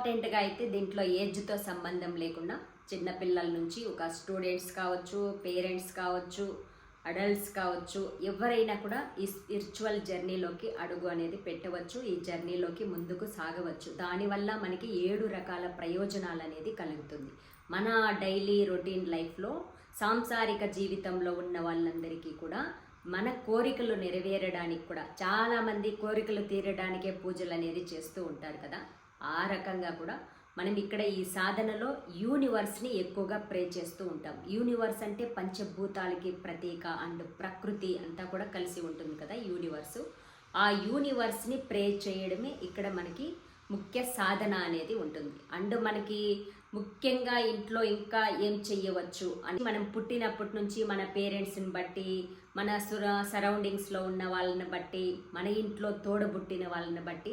ఇంపార్టెంట్గా అయితే దీంట్లో ఏజ్తో సంబంధం లేకుండా చిన్నపిల్లల నుంచి ఒక స్టూడెంట్స్ కావచ్చు పేరెంట్స్ కావచ్చు అడల్ట్స్ కావచ్చు ఎవరైనా కూడా ఈ స్పిరిచువల్ జర్నీలోకి అడుగు అనేది పెట్టవచ్చు ఈ జర్నీలోకి ముందుకు సాగవచ్చు. దానివల్ల మనకి ఏడు రకాల ప్రయోజనాలు అనేది కలుగుతుంది. మన డైలీ రొటీన్ లైఫ్లో సాంసారిక జీవితంలో ఉన్న వాళ్ళందరికీ కూడా మన కోరికలు నెరవేరడానికి కూడా చాలామంది కోరికలు తీరడానికే పూజలు అనేది చేస్తూ ఉంటారు కదా. ఆ రకంగా కూడా మనం ఇక్కడ ఈ సాధనలో యూనివర్స్ని ఎక్కువగా ప్రే చేస్తూ ఉంటాం. యూనివర్స్ అంటే పంచభూతాలకి ప్రతీక అండ్ ప్రకృతి అంతా కూడా కలిసి ఉంటుంది కదా యూనివర్సు ఆ యూనివర్స్ని ప్రే చేయడమే ఇక్కడ మనకి ముఖ్య సాధన అనేది ఉంటుంది. అండ్ మనకి ముఖ్యంగా ఇంట్లో ఇంకా ఏం చెయ్యవచ్చు అని మనం పుట్టినప్పటి నుంచి మన పేరెంట్స్ని బట్టి మన సుర సరౌండింగ్స్లో ఉన్న వాళ్ళని బట్టి మన ఇంట్లో తోడబుట్టిన వాళ్ళని బట్టి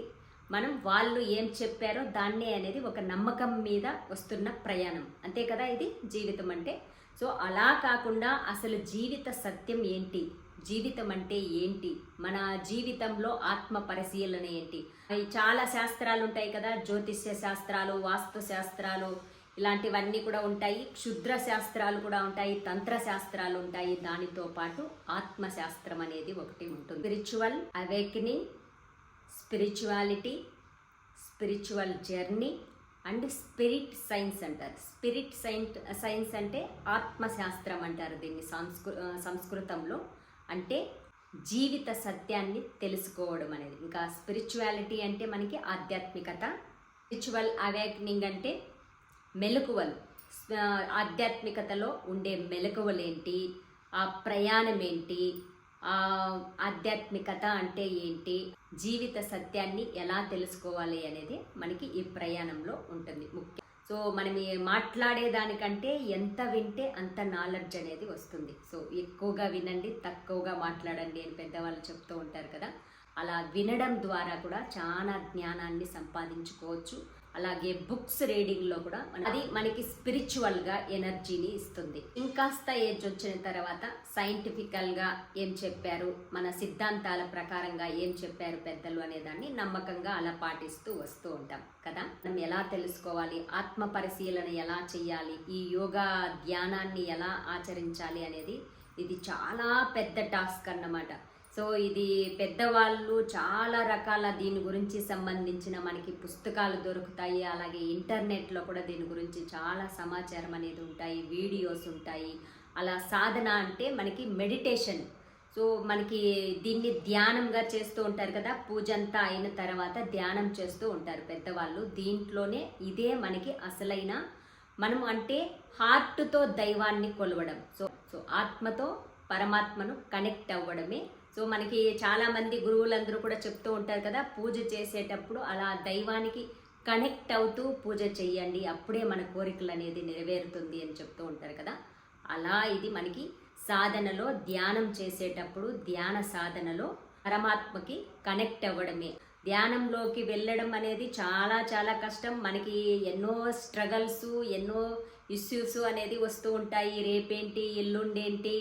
మనం వాళ్ళు ఏం చెప్పారో దాన్నే అనేది ఒక నమ్మకం మీద వస్తున్న ప్రయాణం. అంతే కదా ఇది జీవితం అంటే? సో అలా కాకుండా అసలు జీవిత సత్యం ఏంటి? జీవితం అంటే ఏంటి? మన జీవితంలో ఆత్మ పరిశీలన ఏంటి? అవి చాలా శాస్త్రాలు ఉంటాయి కదా జ్యోతిష్య శాస్త్రాలు వాస్తు శాస్త్రాలు ఇలాంటివన్నీ కూడా ఉంటాయి. క్షుద్ర శాస్త్రాలు కూడా ఉంటాయి తంత్ర శాస్త్రాలు ఉంటాయి. దానితో పాటు ఆత్మ శాస్త్రం అనేది ఒకటి ఉంటుంది. Spiritual awakening spirituality spiritual journey and spirit science అంటారు. స్పిరిట్ సైన్స్ సైన్స్ అంటే ఆత్మశాస్త్రం అంటారు దీన్ని సంస్కృ సంస్కృతంలో. అంటే జీవిత సత్యాన్ని తెలుసుకోవడం అనేది. ఇంకా స్పిరిచువాలిటీ అంటే మనకి ఆధ్యాత్మికత స్పిరిచువల్ అవేకనింగ్ అంటే మెలకువలు. ఆధ్యాత్మికతలో ఉండే మెలకువలు ఏంటి ఆ ప్రయాణం ఏంటి ఆధ్యాత్మికత అంటే ఏంటి? జీవిత సత్యాన్ని ఎలా తెలుసుకోవాలి అనేది మనకి ఈ ప్రయాణంలో ఉంటుంది ముఖ్యం. సో మనం మాట్లాడేదానికంటే ఎంత వింటే అంత నాలెడ్జ్ అనేది వస్తుంది. సో ఎక్కువగా వినండి తక్కువగా మాట్లాడండి అని పెద్దవాళ్ళు చెప్తూ ఉంటారు కదా. అలా వినడం ద్వారా కూడా చాలా జ్ఞానాన్ని సంపాదించుకోవచ్చు. అలాగే బుక్స్ రీడింగ్లో కూడా అది మనకి స్పిరిచువల్గా ఎనర్జీని ఇస్తుంది. ఇంకాస్త ఏజ్ వచ్చిన తర్వాత సైంటిఫికల్గా ఏం చెప్పారు మన సిద్ధాంతాల ప్రకారంగా ఏం చెప్పారు పెద్దలు అనే దాన్ని నమ్మకంగా అలా పాటిస్తూ వస్తూ ఉంటాం కదా? మనం ఎలా తెలుసుకోవాలి ఆత్మ పరిశీలన ఎలా చేయాలి ఈ యోగా ధ్యానాన్ని ఎలా ఆచరించాలి అనేది ఇది చాలా పెద్ద టాస్క్ అన్నమాట. సో ఇది పెద్దవాళ్ళు చాలా రకాల దీని గురించి సంబంధించిన మనకి పుస్తకాలు దొరుకుతాయి. అలాగే ఇంటర్నెట్లో కూడా దీని గురించి చాలా సమాచారం అనేది ఉంటాయి. వీడియోస్ ఉంటాయి. అలా సాధన అంటే మనకి మెడిటేషన్. సో మనకి దీన్ని ధ్యానంగా చేస్తూ ఉంటారు కదా. పూజ అంతా అయిన తర్వాత ధ్యానం చేస్తూ ఉంటారు పెద్దవాళ్ళు. దీంట్లోనే ఇదే మనకి అసలైన మనం అంటే హార్ట్తో దైవాన్ని కొలవడం. సో సో ఆత్మతో పరమాత్మను కనెక్ట్ అవ్వడమే సో మనకి చాలామంది గురువులందరూ కూడా చెప్తూ ఉంటారు కదా పూజ చేసేటప్పుడు అలా దైవానికి కనెక్ట్ అవుతూ పూజ చెయ్యండి అప్పుడే మన కోరికలు అనేది నెరవేరుతుంది అని చెప్తూ ఉంటారు కదా. అలా ఇది మనకి సాధనలో ధ్యానం చేసేటప్పుడు ధ్యాన సాధనలో పరమాత్మకి కనెక్ట్ అవ్వడమే. ధ్యానంలోకి వెళ్ళడం అనేది చాలా చాలా కష్టం. మనకి ఎన్నో స్ట్రగల్స్ ఎన్నో ఇష్యూస్ అనేది వస్తూ ఉంటాయి. రేపేంటి ఎల్లుండేంటి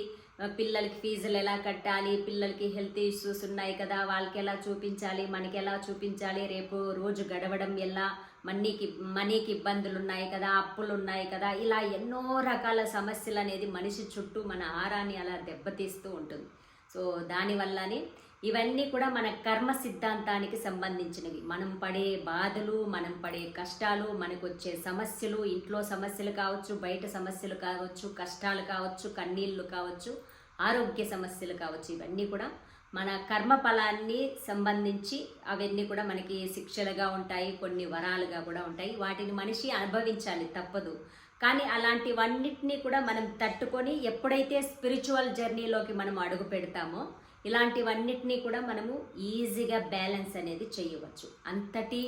పిల్లలకి ఫీజులు ఎలా కట్టాలి? పిల్లలకి హెల్త్ ఇష్యూస్ ఉన్నాయి కదా వాళ్ళకి ఎలా చూపించాలి? మనకి ఎలా చూపించాలి? రేపు రోజు గడవడం ఎలా? మనీకి మనీకి ఇబ్బందులు ఉన్నాయి కదా అప్పులు ఉన్నాయి కదా ఇలా ఎన్నో రకాల సమస్యలు అనేది మనిషి చుట్టూ మన ఆరాన్ని అలా దెబ్బతీస్తూ ఉంటుంది. సో దానివల్లనే ఇవన్నీ కూడా మన కర్మ సిద్ధాంతానికి సంబంధించినవి. మనం పడే బాధలు మనం పడే కష్టాలు మనకు వచ్చే సమస్యలు ఇంట్లో సమస్యలు కావచ్చు బయట సమస్యలు కావచ్చు కష్టాలు కావచ్చు కన్నీళ్ళు కావచ్చు ఆరోగ్య సమస్యలు కావచ్చు ఇవన్నీ కూడా మన కర్మ ఫలాన్ని సంబంధించి అవన్నీ కూడా మనకి శిక్షలుగా ఉంటాయి కొన్ని వరాలుగా కూడా ఉంటాయి. వాటిని మనిషి అనుభవించాలి తప్పదు. కానీ అలాంటివన్నిటినీ కూడా మనం తట్టుకొని ఎప్పుడైతే స్పిరిచువల్ జర్నీలోకి మనం అడుగు పెడతామో ఇలాంటివన్నిటినీ కూడా మనము ఈజీగా బ్యాలెన్స్ అనేది చేయవచ్చు. అంతటి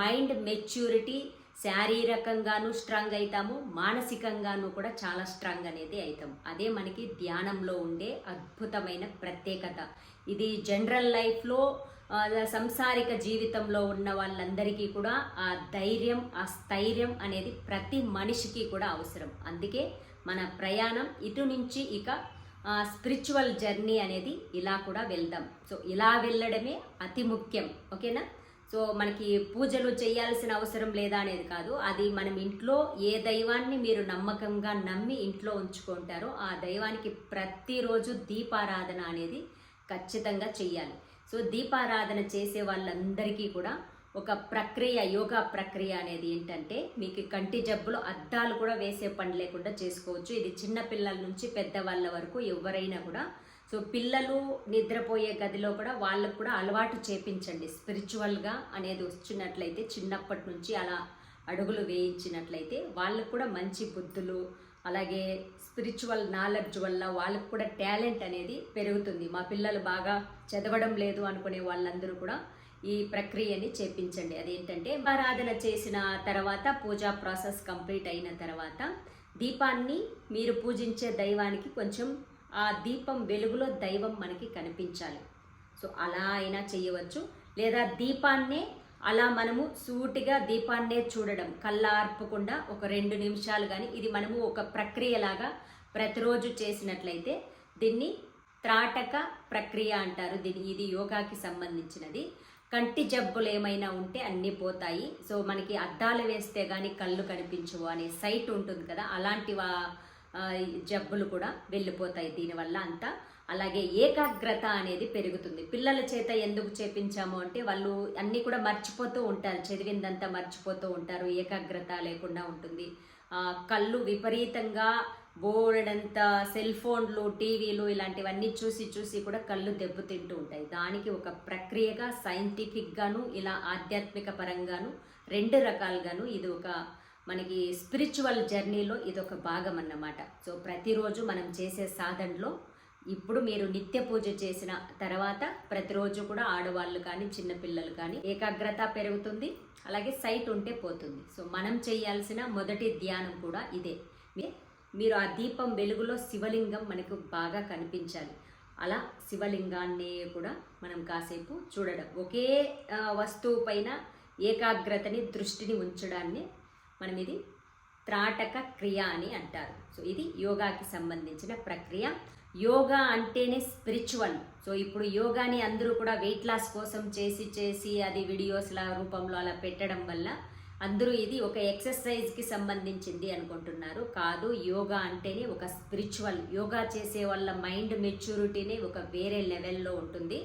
మైండ్ మెచ్యూరిటీ శారీరకంగాను స్ట్రాంగ్ అవుతాము మానసికంగాను కూడా చాలా స్ట్రాంగ్ అనేది అవుతాము అదే మనకి ధ్యానంలో ఉండే అద్భుతమైన ప్రత్యేకత. ఇది జనరల్ లైఫ్లో సంసారిక జీవితంలో ఉన్న వాళ్ళందరికీ కూడా ఆ ధైర్యం ఆ స్థైర్యం అనేది ప్రతి మనిషికి కూడా అవసరం. అందుకే మన ప్రయాణం ఇటు నుంచి ఇక స్పిరిచువల్ జర్నీ అనేది ఇలా కూడా వెళ్దాం. సో ఇలా వెళ్ళడమే అతి ముఖ్యం. ఓకేనా సో మనకి పూజలు చేయాల్సిన అవసరం లేదా అనేది కాదు. అది మనం ఇంట్లో ఏ దైవాన్ని మీరు నమ్మకంగా నమ్మి ఇంట్లో ఉంచుకుంటారో ఆ దైవానికి ప్రతిరోజు దీపారాధన అనేది ఖచ్చితంగా చెయ్యాలి. సో దీపారాధన చేసే వాళ్ళందరికీ కూడా ఒక ప్రక్రియ యోగా ప్రక్రియ అనేది ఏంటంటే మీకు కంటి జబ్బులు అద్దాలు కూడా వేసే పని లేకుండా చేసుకోవచ్చు. ఇది చిన్న పిల్లల నుంచి పెద్దవాళ్ళ వరకు ఎవరైనా కూడా. సో పిల్లలు నిద్రపోయే గదిలో కూడా వాళ్ళకు కూడా అలవాటు చేపించండి. స్పిరిచువల్గా అనేది వచ్చినట్లయితే చిన్నప్పటి నుంచి అలా అడుగులు వేయించినట్లయితే వాళ్ళకు కూడా మంచి బుద్ధులు అలాగే స్పిరిచువల్ నాలెడ్జ్ వల్ల వాళ్ళకు కూడా టాలెంట్ అనేది పెరుగుతుంది. మా పిల్లలు బాగా చదవడం లేదు అనుకునే వాళ్ళందరూ కూడా ఈ ప్రక్రియని చేపించండి. అదేంటంటే ఆరాధన చేసిన తర్వాత పూజా ప్రాసెస్ కంప్లీట్ అయిన తర్వాత దీపాన్ని మీరు పూజించే దైవానికి కొంచెం ఆ దీపం వెలుగులో దైవం మనకి కనిపించాలి. సో అలా అయినా చేయవచ్చు. లేదా దీపాన్నే అలా మనము సూటిగా దీపాన్నే చూడడం కళ్ళార్పకుండా ఒక రెండు నిమిషాలు కానీ ఇది మనము ఒక ప్రక్రియలాగా ప్రతిరోజు చేసినట్లయితే దీన్ని త్రాటక ప్రక్రియ అంటారు. దీని ఇది యోగాకి సంబంధించినది. కంటి జబ్బులు ఏమైనా ఉంటే అన్నీ పోతాయి. సో మనకి అద్దాలు వేస్తే కానీ కళ్ళు కనిపించవు అనే సైట్ ఉంటుంది కదా అలాంటి వా- జబ్బులు కూడా వెళ్ళిపోతాయి దీనివల్ల అంతా. అలాగే ఏకాగ్రత అనేది పెరుగుతుంది. పిల్లల చేత ఎందుకు చేపించాము అంటే వాళ్ళు అన్నీ కూడా మర్చిపోతూ ఉంటారు. చదివిందంతా మర్చిపోతూ ఉంటారు. ఏకాగ్రత లేకుండా ఉంటుంది. కళ్ళు విపరీతంగా బోర్డంత సెల్ ఫోన్లు టీవీలు ఇలాంటివన్నీ చూసి చూసి కూడా కళ్ళు దెబ్బతింటూ ఉంటాయి. దానికి ఒక ప్రక్రియగా సైంటిఫిక్గాను ఇలా ఆధ్యాత్మిక పరంగాను రెండు రకాలుగాను ఇది ఒక మనకి స్పిరిచువల్ జర్నీలో ఇది ఒక భాగం అన్నమాట. సో ప్రతిరోజు మనం చేసే సాధనలో ఇప్పుడు మీరు నిత్య పూజ చేసిన తర్వాత ప్రతిరోజు కూడా ఆడవాళ్ళు కానీ చిన్నపిల్లలు కానీ ఏకాగ్రత పెరుగుతుంది అలాగే సైట్ ఉంటే పోతుంది. సో మనం చేయాల్సిన మొదటి ధ్యానం కూడా ఇదే. మీ- మీరు ఆ దీపం వెలుగులో శివలింగం మనకు బాగా కనిపించాలి. అలా శివలింగాన్ని కూడా మనం కాసేపు చూడడం. ఒకే వస్తువు పైన ఏకాగ్రతని దృష్టిని ఉంచడాన్ని మనం ఇది త్రాటక క్రియ అని అంటారు. సో ఇది యోగాకి సంబంధించిన ప్రక్రియ. యోగా అంటేనే స్పిరిచువల్. సో ఇప్పుడు యోగాని అందరూ కూడా వెయిట్ లాస్ కోసం చేసి చేసి అది వీడియోస్ల రూపంలో అలా పెట్టడం వల్ల అందరూ ఇది ఒక ఎక్సర్సైజ్కి సంబంధించింది అనుకుంటున్నారు. కాదు యోగా అంటేనే ఒక స్పిరిచువల్ యోగా చేసే వాళ్ళ మైండ్ మెచ్యూరిటీనే ఒక వేరే లెవెల్లో ఉంటుంది.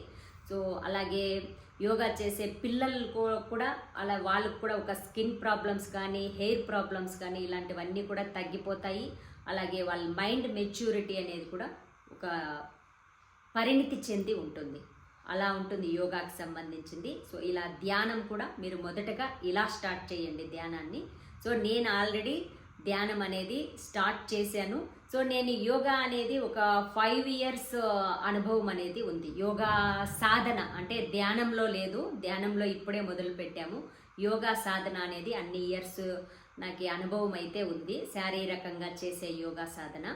సో అలాగే యోగా చేసే పిల్లలు కూడా అలా వాళ్ళకు కూడా ఒక స్కిన్ ప్రాబ్లమ్స్ కానీ హెయిర్ ప్రాబ్లమ్స్ కానీ ఇలాంటివన్నీ కూడా తగ్గిపోతాయి. అలాగే వాళ్ళ మైండ్ మెచ్యూరిటీ అనేది కూడా ఒక పరిణితి చెంది ఉంటుంది. అలా ఉంటుంది యోగాకి సంబంధించింది. సో ఇలా ధ్యానం కూడా మీరు మొదటగా ఇలా స్టార్ట్ చేయండి ధ్యానాన్ని. సో నేను ఆల్రెడీ ధ్యానం అనేది స్టార్ట్ చేశాను. సో నేను యోగా అనేది ఒక ఫైవ్ ఇయర్స్ అనుభవం అనేది ఉంది. యోగా సాధన అంటే ధ్యానంలో లేదు ధ్యానంలో ఇప్పుడే మొదలు పెట్టాము. యోగా సాధన అనేది అన్ని ఇయర్స్ నాకు అనుభవం అయితే ఉంది. శారీరకంగా చేసే యోగా సాధన.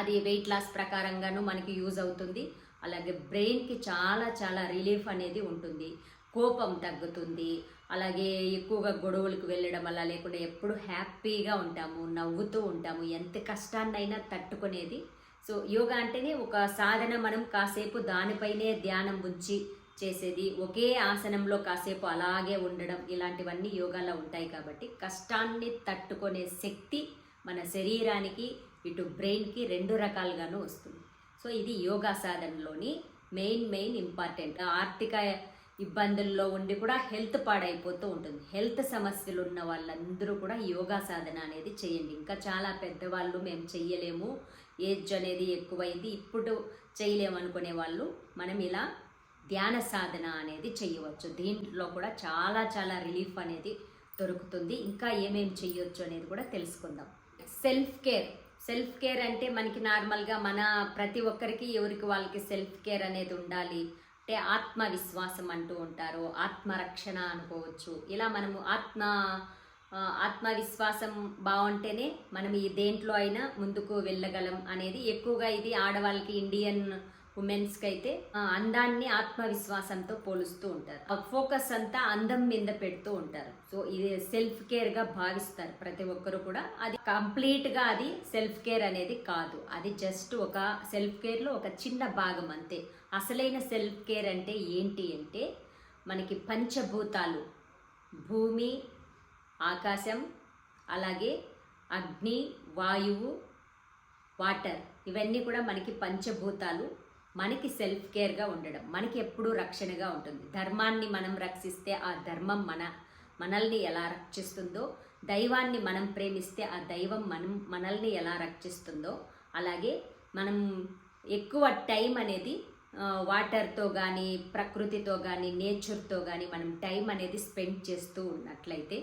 అది వెయిట్ లాస్ ప్రకారంగాను మనకి యూజ్ అవుతుంది. అలాగే బ్రెయిన్కి చాలా చాలా రిలీఫ్ అనేది ఉంటుంది. కోపం తగ్గుతుంది. అలాగే ఎక్కువగా గొడవలకు వెళ్ళడం వల్ల లేకుండా ఎప్పుడు హ్యాపీగా ఉంటాము నవ్వుతూ ఉంటాము. ఎంత కష్టాన్నైనా తట్టుకునేది. సో యోగా అంటేనే ఒక సాధన మనం కాసేపు దానిపైనే ధ్యానం ఉంచి చేసేది. ఒకే ఆసనంలో కాసేపు అలాగే ఉండడం ఇలాంటివన్నీ యోగాలో ఉంటాయి కాబట్టి కష్టాన్ని తట్టుకునే శక్తి మన శరీరానికి ఇటు బ్రెయిన్కి రెండు రకాలుగాను వస్తుంది. సో ఇది యోగా సాధనలోని మెయిన్ మెయిన్ ఇంపార్టెంట్. ఆర్థిక ఇబ్బందుల్లో ఉండి కూడా హెల్త్ పాడైపోతూ ఉంటుంది. హెల్త్ సమస్యలు ఉన్న వాళ్ళందరూ కూడా యోగా సాధన అనేది చేయండి. ఇంకా చాలా పెద్దవాళ్ళు మేము చెయ్యలేము. ఏజ్ అనేది ఎక్కువైంది. ఇప్పుడు చేయలేము అనుకునే వాళ్ళు మనం ఇలా ధ్యాన సాధన అనేది చేయవచ్చు. దీంట్లో కూడా చాలా చాలా రిలీఫ్ అనేది దొరుకుతుంది. ఇంకా ఏమేమి చేయొచ్చు అనేది కూడా తెలుసుకుందాం. Self care. సెల్ఫ్ కేర్ అంటే మనకి నార్మల్గా మన ప్రతి ఒక్కరికి ఎవరికి వాళ్ళకి సెల్ఫ్ కేర్ అనేది ఉండాలి అంటే ఆత్మవిశ్వాసం అంటూ ఉంటారు ఆత్మరక్షణ అనుకోవచ్చు. ఇలా మనము ఆత్మ ఆత్మవిశ్వాసం బాగుంటేనే మనం ఈ దేంట్లో అయినా ముందుకు వెళ్ళగలం అనేది ఎక్కువగా ఇది ఆడవాళ్ళకి ఇండియన్ ఉమెన్స్కి అయితే అందాన్ని ఆత్మవిశ్వాసంతో పోలుస్తూ ఉంటారు. ఫోకస్ అంతా అందం మీద పెడుతూ ఉంటారు. సో ఇది సెల్ఫ్ కేర్గా భావిస్తారు ప్రతి ఒక్కరు కూడా. అది కంప్లీట్గా అది సెల్ఫ్ కేర్ అనేది కాదు. అది జస్ట్ ఒక సెల్ఫ్ కేర్లో ఒక చిన్న భాగం అంతే. అసలైన సెల్ఫ్ కేర్ అంటే ఏంటి అంటే మనకి పంచభూతాలు భూమి ఆకాశం అలాగే అగ్ని వాయువు వాటర్ ఇవన్నీ కూడా మనకి పంచభూతాలు మనకి సెల్ఫ్ కేర్గా ఉండడం మనకి ఎప్పుడూ రక్షణగా ఉంటుంది. ధర్మాన్ని మనం రక్షిస్తే ఆ ధర్మం మన మనల్ని ఎలా రక్షిస్తుందో దైవాన్ని మనం ప్రేమిస్తే ఆ దైవం మనం మనల్ని ఎలా రక్షిస్తుందో అలాగే మనం ఎక్కువ టైం అనేది వాటర్తో కానీ ప్రకృతితో కానీ నేచర్తో కానీ మనం టైం అనేది స్పెండ్ చేస్తూ ఉన్నట్లయితే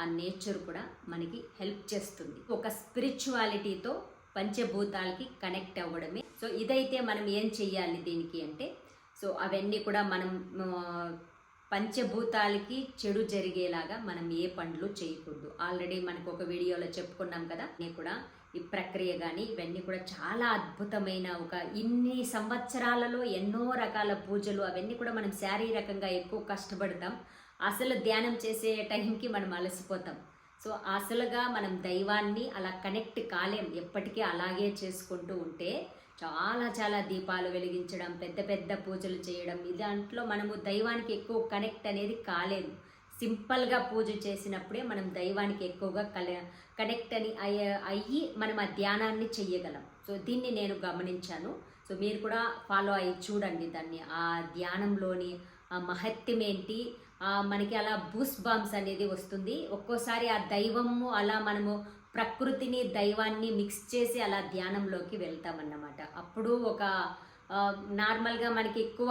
ఆ నేచర్ కూడా మనకి హెల్ప్ చేస్తుంది. ఒక స్పిరిచువాలిటీతో పంచభూతాలకి కనెక్ట్ అవ్వడమే. సో ఇదైతే మనం ఏం చెయ్యాలి దీనికి అంటే సో అవన్నీ కూడా మనం పంచభూతాలకి చెడు జరిగేలాగా మనం ఏ పనులు చేయకూడదు. ఆల్రెడీ మనకు ఒక వీడియోలో చెప్పుకున్నాం కదా నేను కూడా ఈ ప్రక్రియ కానీ ఇవన్నీ కూడా చాలా అద్భుతమైన ఒక ఇన్ని సంవత్సరాలలో ఎన్నో రకాల పూజలు అవన్నీ కూడా మనం శారీరకంగా ఎక్కువ కష్టపడతాం. అసలు ధ్యానం చేసే టైంకి మనం అలసిపోతాం. సో అసలుగా మనం దైవాన్ని అలా కనెక్ట్ కాలేం. ఎప్పటికీ అలాగే చేసుకుంటూ ఉంటే చాలా చాలా దీపాలు వెలిగించడం పెద్ద పెద్ద పూజలు చేయడం దాంట్లో మనము దైవానికి ఎక్కువ కనెక్ట్ అనేది కాలేదు సింపుల్గా పూజ చేసినప్పుడే మనం దైవానికి ఎక్కువగా కల కనెక్ట్ అని అయ్యి మనం ఆ ధ్యానాన్ని చెయ్యగలం. సో దీన్ని నేను గమనించాను. సో మీరు కూడా ఫాలో అయ్యి చూడండి దాన్ని. ఆ ధ్యానంలోని ఆ మహత్యం ఏంటి? మనకి అలా బూస్ బాంబ్స్ అనేది వస్తుంది. ఒక్కోసారి ఆ దైవము అలా మనము ప్రకృతిని దైవాన్ని మిక్స్ చేసి అలా ధ్యానంలోకి వెళ్తామన్నమాట. అప్పుడు ఒక నార్మల్గా మనకి ఎక్కువ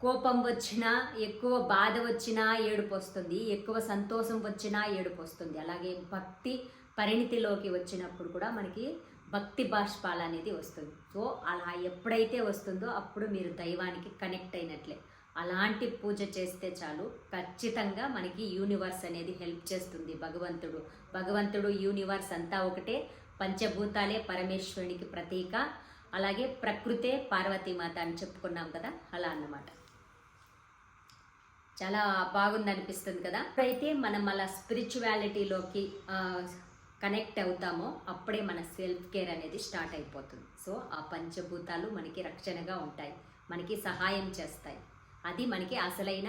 కోపం వచ్చినా ఎక్కువ బాధ వచ్చినా ఏడుపు వస్తుంది. ఎక్కువ సంతోషం వచ్చినా ఏడుపు వస్తుంది. అలాగే భక్తి పరిణితిలోకి వచ్చినప్పుడు కూడా మనకి భక్తి బాష్పాలు అనేది వస్తుంది. సో అలా ఎప్పుడైతే వస్తుందో అప్పుడు మీరు దైవానికి కనెక్ట్ అయినట్లే. అలాంటి పూజ చేస్తే చాలు. ఖచ్చితంగా మనకి యూనివర్స్ అనేది హెల్ప్ చేస్తుంది భగవంతుడు. భగవంతుడు యూనివర్స్ అంతా ఒకటే. పంచభూతాలే పరమేశ్వరునికి ప్రతీక. అలాగే ప్రకృతే పార్వతీమాత అని చెప్పుకున్నాం కదా అలా అన్నమాట. చాలా బాగుంది అనిపిస్తుంది కదా. అయితే మనం అలా స్పిరిచువాలిటీలోకి కనెక్ట్ అవుతామో అప్పుడే మన సెల్ఫ్ కేర్ అనేది స్టార్ట్ అయిపోతుంది. సో ఆ పంచభూతాలు మనకి రక్షణగా ఉంటాయి. మనకి సహాయం చేస్తాయి. అది మనకి అసలైన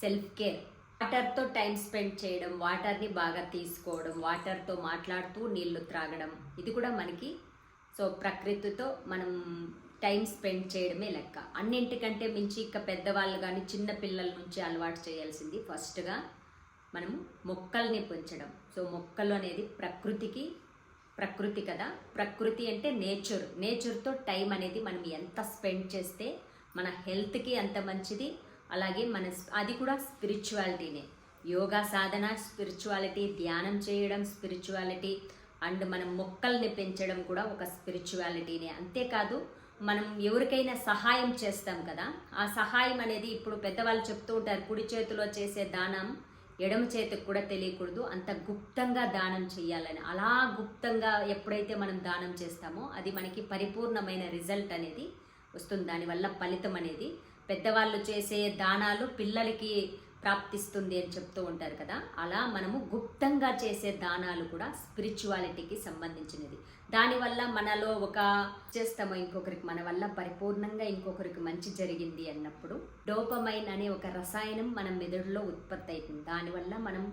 సెల్ఫ్ కేర్ వాటర్తో టైం స్పెండ్ చేయడం వాటర్ని బాగా తీసుకోవడం వాటర్తో మాట్లాడుతూ నీళ్ళు త్రాగడం ఇది కూడా మనకి సో ప్రకృతితో మనం టైం స్పెండ్ చేయడమే లెక్క. అన్నింటికంటే మించి ఇక పెద్దవాళ్ళు కానీ చిన్న పిల్లల నుంచి అలవాటు చేయాల్సింది ఫస్ట్గా మనం మొక్కల్ని పెంచడం. సో మొక్కలు అనేది ప్రకృతికి ప్రకృతి కదా. ప్రకృతి అంటే నేచర్ నేచర్తో టైం అనేది మనం ఎంత స్పెండ్ చేస్తే మన హెల్త్కి అంత మంచిది. అలాగే మన అది కూడా స్పిరిచువాలిటీనే. యోగా సాధన స్పిరిచువాలిటీ ధ్యానం చేయడం స్పిరిచువాలిటీ అండ్ మనం మొక్కల్ని పెంచడం కూడా ఒక స్పిరిచువాలిటీనే. అంతేకాదు మనం ఎవరికైనా సహాయం చేస్తాం కదా ఆ సహాయం అనేది ఇప్పుడు పెద్దవాళ్ళు చెప్తూ ఉంటారు కుడి చేతిలో చేసే దానం ఎడమ చేతికి కూడా తెలియకూడదు. అంత గుప్తంగా దానం చేయాలని. అలా గుప్తంగా ఎప్పుడైతే మనం దానం చేస్తామో అది మనకి పరిపూర్ణమైన రిజల్ట్ అనేది వస్తుంది. దానివల్ల ఫలితం అనేది పెద్దవాళ్ళు చేసే దానాలు పిల్లలకి ప్రాప్తిస్తుంది అని చెప్తూ ఉంటారు కదా. అలా మనము గుప్తంగా చేసే దానాలు కూడా స్పిరిచువాలిటీకి సంబంధించినది. దానివల్ల మనలో ఒక చేస్తాము ఇంకొకరికి మన వల్ల పరిపూర్ణంగా ఇంకొకరికి మంచి జరిగింది అన్నప్పుడు డోపమైన్ అనే ఒక రసాయనం మన మెదడులో ఉత్పత్తి అవుతుంది. దానివల్ల మనం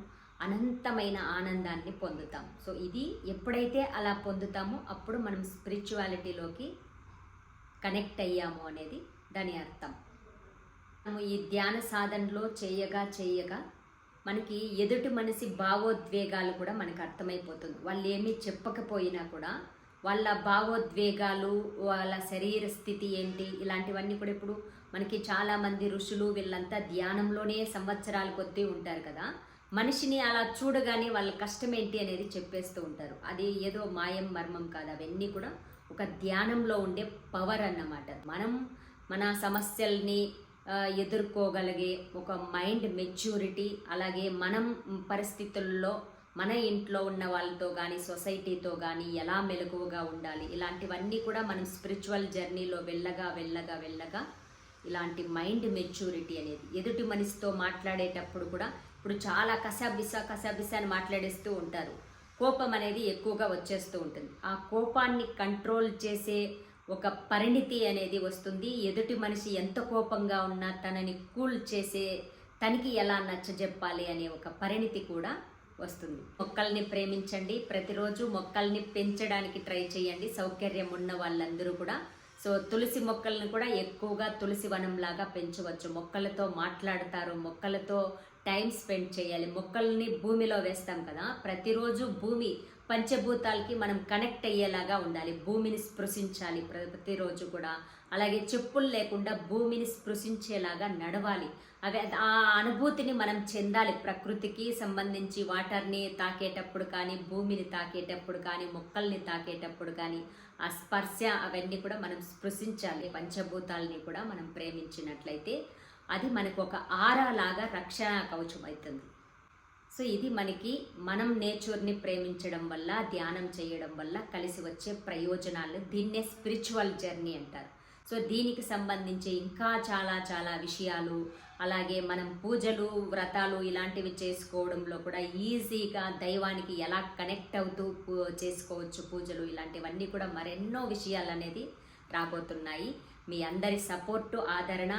అనంతమైన ఆనందాన్ని పొందుతాం. సో ఇది ఎప్పుడైతే అలా పొందుతామో అప్పుడు మనం స్పిరిచువాలిటీలోకి కనెక్ట్ అయ్యాము అనేది దాని అర్థం. మనము ఈ ధ్యాన సాధనలో చేయగా చేయగా మనకి ఎదుటి మనిషి భావోద్వేగాలు కూడా మనకు అర్థమైపోతుంది. వాళ్ళు ఏమీ చెప్పకపోయినా కూడా వాళ్ళ భావోద్వేగాలు వాళ్ళ శరీర స్థితి ఏంటి ఇలాంటివన్నీ కూడా ఇప్పుడు మనకి చాలామంది ఋషులు వీళ్ళంతా ధ్యానంలోనే సంవత్సరాల కొద్దీ ఉంటారు కదా. మనిషిని అలా చూడగానే వాళ్ళ కష్టం ఏంటి అనేది చెప్పేస్తూ ఉంటారు. అది ఏదో మాయం మర్మం కాదు. అవన్నీ కూడా ఒక ధ్యానంలో ఉండే పవర్ అన్నమాట. మనం మన సమస్యల్ని ఎదుర్కోగలిగే ఒక మైండ్ మెచ్యూరిటీ అలాగే మనం పరిస్థితుల్లో మన ఇంట్లో ఉన్న వాళ్ళతో కానీ సొసైటీతో కానీ ఎలా మెలకువగా ఉండాలి ఇలాంటివన్నీ కూడా మనం స్పిరిచువల్ జర్నీలో వెళ్ళగా వెళ్ళగా వెళ్ళగా ఇలాంటి మైండ్ మెచ్యూరిటీ అనేది ఎదుటి మనిషితో మాట్లాడేటప్పుడు కూడా ఇప్పుడు చాలా కసాబిసా కసాబిసా అని మాట్లాడేస్తూ ఉంటారు. కోపం అనేది ఎక్కువగా వచ్చేస్తూ ఉంటుంది. ఆ కోపాన్ని కంట్రోల్ చేసే ఒక పరిణితి అనేది వస్తుంది. ఎదుటి మనిషి ఎంత కోపంగా ఉన్నా తనని కూల్ చేసే తనకి ఎలా నచ్చజెప్పాలి అనే ఒక పరిణితి కూడా వస్తుంది. మొక్కల్ని ప్రేమించండి. ప్రతిరోజు మొక్కల్ని పెంచడానికి ట్రై చేయండి. సౌకర్యం ఉన్న వాళ్ళందరూ కూడా. సో తులసి మొక్కలను కూడా ఎక్కువగా తులసి వనంలాగా పెంచవచ్చు. మొక్కలతో మాట్లాడతారు. మొక్కలతో టైం స్పెండ్ చేయాలి. మొక్కల్ని భూమిలో వేస్తాం కదా ప్రతిరోజు భూమి పంచభూతాలకి మనం కనెక్ట్ అయ్యేలాగా ఉండాలి. భూమిని స్పృశించాలి ప్ర- ప్రతిరోజు కూడా. అలాగే చెప్పులు లేకుండా భూమిని స్పృశించేలాగా నడవాలి. అవి ఆ అనుభూతిని మనం చెందాలి. ప్రకృతికి సంబంధించి వాటర్ని తాకేటప్పుడు కానీ భూమిని తాకేటప్పుడు కానీ మొక్కల్ని తాకేటప్పుడు కానీ ఆ స్పర్శ అవన్నీ కూడా మనం స్పృశించాలి. పంచభూతాలని కూడా మనం ప్రేమించినట్లయితే అది మనకు ఒక ఆరా లాగా రక్షణ కవచం అవుతుంది సో ఇది మనకి మనం నేచర్ని ప్రేమించడం వల్ల ధ్యానం చేయడం వల్ల కలిసి వచ్చే ప్రయోజనాలు దీన్నే స్పిరిచువల్ జర్నీ అంటారు. సో దీనికి సంబంధించి ఇంకా చాలా చాలా విషయాలు అలాగే మనం పూజలు వ్రతాలు ఇలాంటివి చేసుకోవడంలో కూడా ఈజీగా దైవానికి ఎలా కనెక్ట్ అవుతూ చేసుకోవచ్చు పూజలు ఇలాంటివన్నీ కూడా మరెన్నో విషయాలు అనేది రాబోతున్నాయి. మీ అందరి సపోర్టు ఆదరణ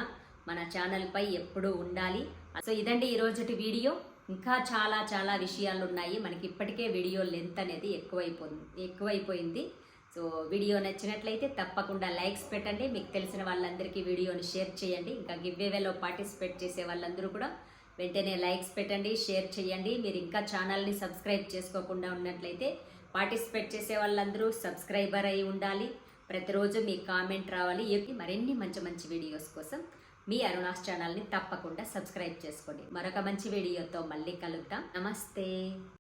మన ఛానల్పై ఎప్పుడూ ఉండాలి. సో ఇదండి ఈరోజుటి వీడియో. ఇంకా చాలా చాలా విషయాలు ఉన్నాయి మనకి ఇప్పటికే వీడియో లెంత్ అనేది ఎక్కువైపోయింది ఎక్కువైపోయింది. సో వీడియో నచ్చినట్లయితే తప్పకుండా లైక్స్ పెట్టండి. మీకు తెలిసిన వాళ్ళందరికీ వీడియోని షేర్ చేయండి. ఇంకా గివ్వేవేలో పార్టిసిపేట్ చేసే వాళ్ళందరూ కూడా వెంటనే లైక్స్ పెట్టండి షేర్ చేయండి. మీరు ఇంకా ఛానల్ని సబ్స్క్రైబ్ చేసుకోకుండా ఉన్నట్లయితే పార్టిసిపేట్ చేసే వాళ్ళందరూ సబ్స్క్రైబర్ అయి ఉండాలి. ప్రతిరోజు మీ కామెంట్ రావాలి. మరిన్ని మంచి మంచి వీడియోస్ కోసం మీ అరుణాస్ ఛానల్ని తప్పకుండా సబ్స్క్రైబ్ చేసుకోండి. మరొక మంచి వీడియోతో మళ్ళీ కలుద్దాం. నమస్తే.